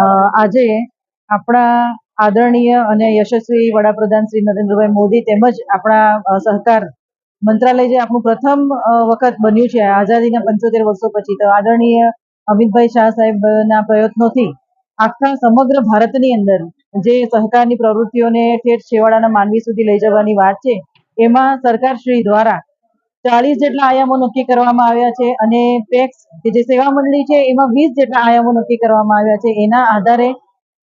આજે આપણા આદરણીય અને યશસ્વી વડાપ્રધાન શ્રી નરેન્દ્રભાઈ મોદી તેમજ આપણા સહકાર મંત્રાલય જે આપણું પ્રથમ વખત બન્યું છે, આઝાદીના પંચોતેર વર્ષો પછી, તો આદરણીય અમિતભાઈ શાહ સાહેબના પ્રયત્નોથી આખા સમગ્ર ભારતની અંદર જે સહકારની પ્રવૃત્તિઓને ઠેઠ છેવાડાના માનવી સુધી લઈ જવાની વાત છે, એમાં સરકારશ્રી દ્વારા ચાલીસ જેટલા આયામો નક્કી કરવામાં આવ્યા છે અને પેક્સ કે જે સેવા મંડળી છે, એમાં વીસ જેટલા આયામો નક્કી કરવામાં આવ્યા છે. એના આધારે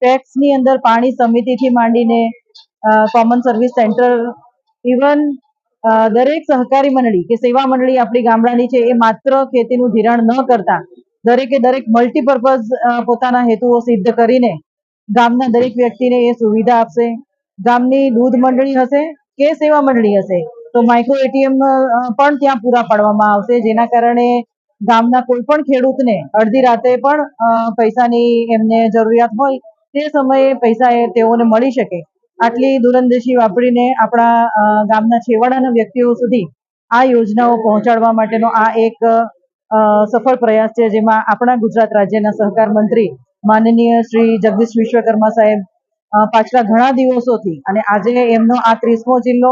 પેક્સની અંદર પાણી સમિતિથી માંડીને કોમન સર્વિસ સેન્ટર ઇવન દરેક સહકારી મંડળી કે સેવા મંડળી આપણી ગામડાની છે, એ માત્ર ખેતીનું ધિરાણ ન કરતા, દરેકે દરેક મલ્ટીપર્પઝ પોતાના હેતુઓ સિદ્ધ કરીને ગામના દરેક વ્યક્તિને એ સુવિધા આપશે. ગામની દૂધ મંડળી હશે કે સેવા મંડળી હશે? તો માઇક્રો એટીએમ પણ ત્યાં પૂરા પાડવામાં આવશે. જેના કારણે ગામના કોઈ પણ ખેડૂતને અડધી રાતે પણ પૈસાની એમને જરૂરિયાત હોય, તે સમયે પૈસા તેઓને મળી શકે. આટલી દૂરંદેશી વાપરીને આપણા ગામના છેવાડાના વ્યક્તિઓ સુધી આ યોજનાઓ પહોંચાડવા માટેનો આ એક સફળ પ્રયાસ છે, જેમાં આપણા ગુજરાત રાજ્યના સહકાર મંત્રી માનનીય શ્રી જગદીશ વિશ્વકર્મા સાહેબ પાછલા ઘણા દિવસોથી, અને આજે એમનો આ ત્રીસમો જિલ્લો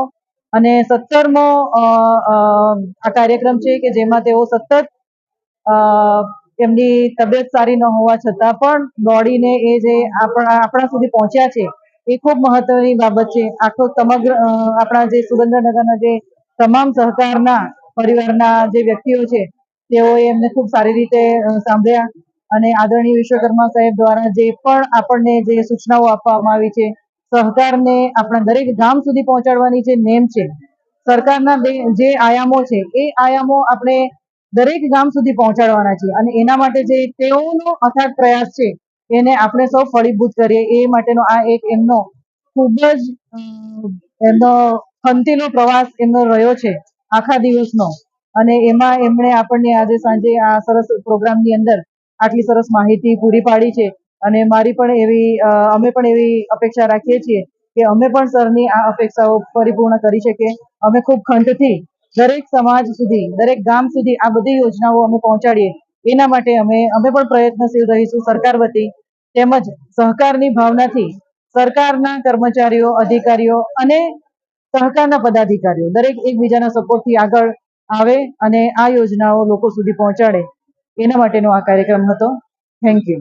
અને સત્તરમો આ કાર્યક્રમ છે કે જેમાં તેઓ સતત એમની તબિયત સારી ન હોવા છતાં પણ દોડીને એ જે આપણા આપણા સુધી પહોંચ્યા છે, એ ખૂબ મહત્વની બાબત છે. આખો સમગ્ર આપણા જે સુરેન્દ્રનગરના જે તમામ સહકારના પરિવારના જે વ્યક્તિઓ છે, તેઓએ એમને ખૂબ સારી રીતે સાંભળ્યા. અને આદરણીય વિશ્વકર્મા સાહેબ દ્વારા જે પણ આપણને જે સૂચનાઓ આપવામાં આવી છે સહકારને આપણા દરેક ગામ સુધી પહોંચાડવાની જે નેમ છે, સરકારના જે આયામો છે, એ આયામો આપણે દરેક ગામ સુધી પહોંચાડવાના છે. અને એના માટે જે તેઓનો અથાગ પ્રયાસ છે, એને આપણે સૌ ફળીભૂત કરીએ. એ માટેનો આ એક એમનો ખૂબ જ એમનો ખંતીનો પ્રવાસ એમનો રહ્યો છે, આખા દિવસનો. અને એમાં એમણે આપણને આજે સાંજે આ સરસ પ્રોગ્રામની અંદર આટલી સરસ માહિતી પૂરી પાડી છે. અને મારી પણ એવી અમે પણ એવી અપેક્ષા રાખીએ છીએ કે અમે પણ સરની આ અપેક્ષાઓ પરિપૂર્ણ કરી શકીએ. અમે ખૂબ ખંતથી દરેક સમાજ સુધી, દરેક ગામ સુધી આ બધી યોજનાઓ અમે પહોંચાડીએ. એના માટે અમે અમે પણ પ્રયત્નશીલ રહીશું સરકાર વતી. તેમજ સહકારની ભાવનાથી સરકારના કર્મચારીઓ, અધિકારીઓ અને સહકારના પદાધિકારીઓ દરેક એકબીજાના સપોર્ટથી આગળ આવે અને આ યોજનાઓ લોકો સુધી પહોંચાડે. એના માટેનો આ કાર્યક્રમ હતો. Thank you